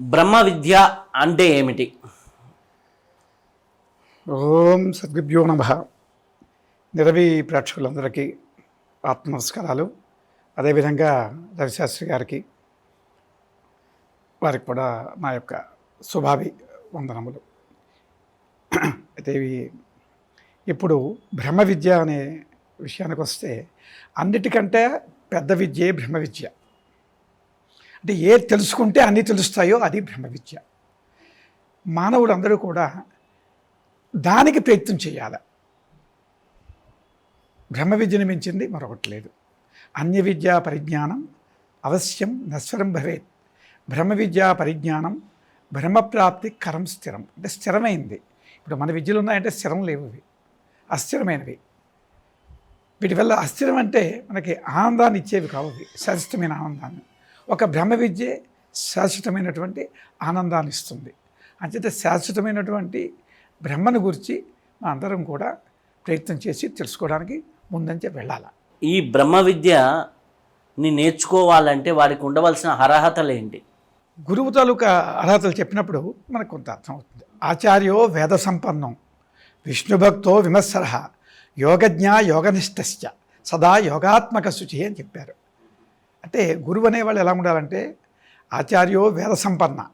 బ్రహ్మ విద్య అంటే ఏమిటి? ఓం సద్గుభ్యో నమ. నిరవి ప్రేక్షకులందరికీ ఆత్మ నమస్కారాలు అదేవిధంగా రవిశాస్త్రి గారికి వారికి కూడా నా యొక్క శుభాభి వందనములు. అయితే ఇవి ఇప్పుడు బ్రహ్మ విద్య అనే విషయానికి వస్తే అన్నిటికంటే పెద్ద విద్యే బ్రహ్మ విద్య. అంటే ఏ తెలుసుకుంటే అన్నీ తెలుస్తాయో అది బ్రహ్మ విద్య మానవులందరూ కూడా దానికి ప్రయత్నం చేయాలి. బ్రహ్మ విద్యను మించింది మరొకటి లేదు. అన్య విద్యా పరిజ్ఞానం అవశ్యం నశ్వరం భవేత్. బ్రహ్మ విద్యా పరిజ్ఞానం బ్రహ్మప్రాప్తి కరం స్థిరం. అంటే స్థిరమైంది. ఇప్పుడు మన విద్యలు ఉన్నాయంటే స్థిరం లేవు ఇవి. అస్థిరమైనవి. వీటి వల్ల అస్థిరం అంటే మనకి ఆనందాన్ని ఇచ్చేవి కావు ఇవి. శాశ్వతమైన ఆనందాన్ని. ఒక బ్రహ్మ విద్యే శాశ్వతమైనటువంటి ఆనందాన్ని ఇస్తుంది. అంచేత శాశ్వతమైనటువంటి బ్రహ్మను గురించి మా అందరం కూడా ప్రయత్నం చేసి తెలుసుకోవడానికి ముందంచే వెళ్ళాలి? ఈ బ్రహ్మ విద్యని నేర్చుకోవాలంటే వారికి ఉండవలసిన అర్హతలు ఏంటి? గురువు తాలూకా అర్హతలు చెప్పినప్పుడు మనకు కొంత అర్థం అవుతుంది. ఆచార్యో వేద సంపన్నం విష్ణుభక్తో విమత్సర యోగజ్ఞ యోగనిష్టశ్చ సదా యోగాత్మక శుచి అని చెప్పారు. అంటే గురువు అనేవాళ్ళు ఎలా ఉండాలంటే ఆచార్యో వేద సంపన్న.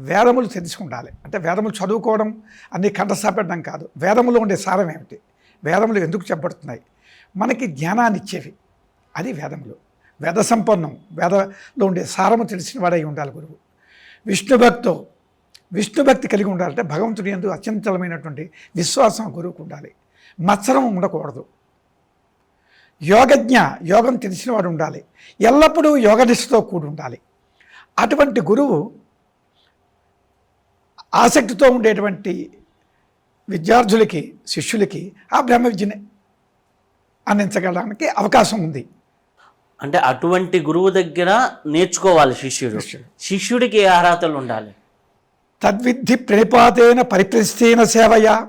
వేదములు తెలిసి ఉండాలి అంటే వేదములు చదువుకోవడం అన్ని కంఠస్థాపెట్టడం కాదు. వేదములో ఉండే సారం ఏమిటి? వేదములు ఎందుకు చెప్పబడుతున్నాయి? మనకి జ్ఞానాన్ని ఇచ్చేవి. అది వేదములు. వేద సంపన్నం వేదలో ఉండే సారము తెలిసిన వాడై ఉండాలి గురువు. విష్ణుభక్తో విష్ణుభక్తి కలిగి ఉండాలంటే భగవంతుడి ఎందు అత్యంతమైనటువంటి విశ్వాసం గురువుకు ఉండాలి. మత్సరం ఉండకూడదు. యోగజ్ఞ యోగం తెలిసినవాడు ఉండాలి. ఎల్లప్పుడూ యోగనిష్టతో కూడి ఉండాలి అటువంటి గురువు ఆసక్తితో ఉండేటువంటి విద్యార్థులకి శిష్యులకి ఆ బ్రహ్మ విద్యని అందించగలడానికి అవకాశం ఉంది. అంటే అటువంటి గురువు దగ్గర నేర్చుకోవాలి శిష్యుడు. శిష్యుడు. శిష్యుడికి ఏ అర్హతలు ఉండాలి? తద్విద్ధి ప్రణిపాతేన పరిప్రస్థేన సేవయ.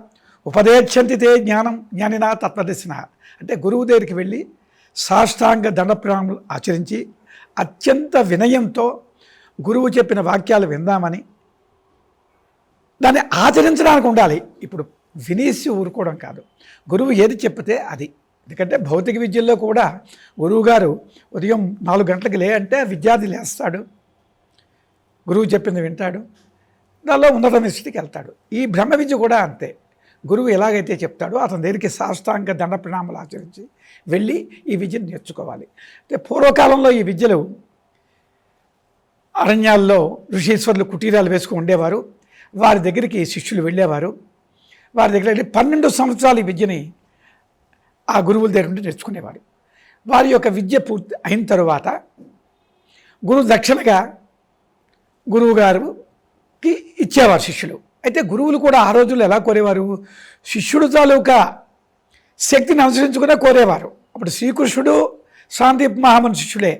ఉపదేశంతి తే జ్ఞానం జ్ఞానినా తత్వదర్శిన అంటే గురువు దగ్గరికి వెళ్ళి సాష్టాంగ దండప్రాణములు ఆచరించి అత్యంత వినయంతో గురువు చెప్పిన వాక్యాలు విందామని దాన్ని ఆచరించడానికి ఉండాలి. ఇప్పుడు వినేసి ఊరుకోవడం కాదు. గురువు ఏది చెప్తే అది. ఎందుకంటే భౌతిక విద్యల్లో కూడా గురువుగారు ఉదయం నాలుగు గంటలకు లే అంటే విద్యార్థి లేస్తాడు. గురువు చెప్పింది వింటాడు. దానిలో ఉన్నత స్థితికి వెళ్తాడు. ఈ బ్రహ్మ విద్య కూడా అంతే. గురువు ఎలాగైతే చెప్తాడో అతని దగ్గరికి సాష్టాంగ దండ ప్రణామాలు ఆచరించి వెళ్ళి ఈ విద్యను నేర్చుకోవాలి. అంటే పూర్వకాలంలో ఈ విద్యలు అరణ్యాల్లో ఋషీశ్వరులు కుటీరాలు వేసుకుని ఉండేవారు. వారి దగ్గరికి శిష్యులు వెళ్ళేవారు. వారి దగ్గర వెళ్ళి పన్నెండు సంవత్సరాలు ఈ విద్యని ఆ గురువుల దగ్గర నుండి నేర్చుకునేవారు. వారి యొక్క విద్య పూర్తి అయిన తరువాత గురువు దక్షిణగా గురువు గారుకి ఇచ్చేవారు శిష్యులు. అయితే గురువులు కూడా ఆ రోజుల్లో ఎలా కోరేవారు? శిష్యుడు తాలూకా శక్తిని అనుసరించుకునే కోరేవారు. అప్పుడు శ్రీకృష్ణుడు శాంతిప్ మహామని శిష్యుడే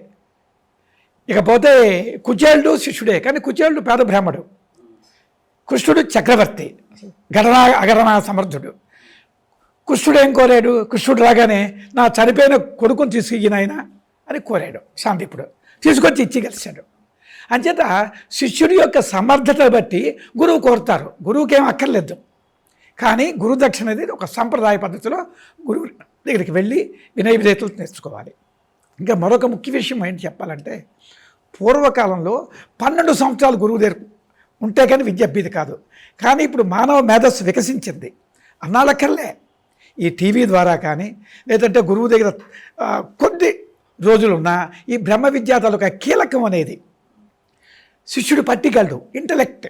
ఇకపోతే కుచేలుడు శిష్యుడే కానీ కుచేలుడు పేద బ్రాహ్మడు. కృష్ణుడు చక్రవర్తి గణనా అగరణా సమర్థుడు. కృష్ణుడు ఏం కోరాడు? కృష్ణుడు రాగానే నా చనిపోయిన కొడుకుని తీసుకుని ఆయన అని కోరాడు శాంతిపుడు తీసుకొచ్చి ఇచ్చి కలిశాడు అంచేత శిష్యుడి యొక్క సమర్థత బట్టి గురువు కోరుతారు. గురువుకి ఏం అక్కర్లేదు. కానీ గురు దక్షిణ అనేది ఒక సంప్రదాయ పద్ధతిలో గురువు దగ్గరికి వెళ్ళి వినయ విధేతలు నేర్చుకోవాలి. ఇంకా మరొక ముఖ్య విషయం ఏంటి చెప్పాలంటే పూర్వకాలంలో పన్నెండు సంవత్సరాలు గురువు దగ్గర ఉంటే కానీ విద్య కాదు. కానీ ఇప్పుడు మానవ మేధస్సు వికసించింది. అన్నాళ్ళకల్లే ఈ టీవీ ద్వారా కానీ లేదంటే గురువు దగ్గర కొద్ది రోజులున్నా ఈ బ్రహ్మ విద్యా తాలూకా కీలకం అనేది శిష్యుడు పట్టిగలడు ఇంటలెక్ట్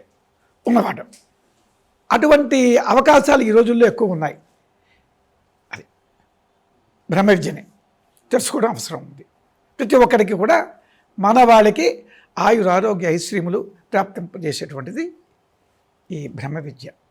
ఉన్నవాడు. అటువంటి అవకాశాలు ఈ రోజుల్లో ఎక్కువ ఉన్నాయి. అది బ్రహ్మ విద్యని తెలుసుకోవడం అవసరం ఉంది. ప్రతి ఒక్కరికి కూడా మానవాళికి ఆయుర ఆరోగ్య ఐశ్వర్యములు ప్రాప్తింపజేసేటువంటిది ఈ బ్రహ్మ విద్య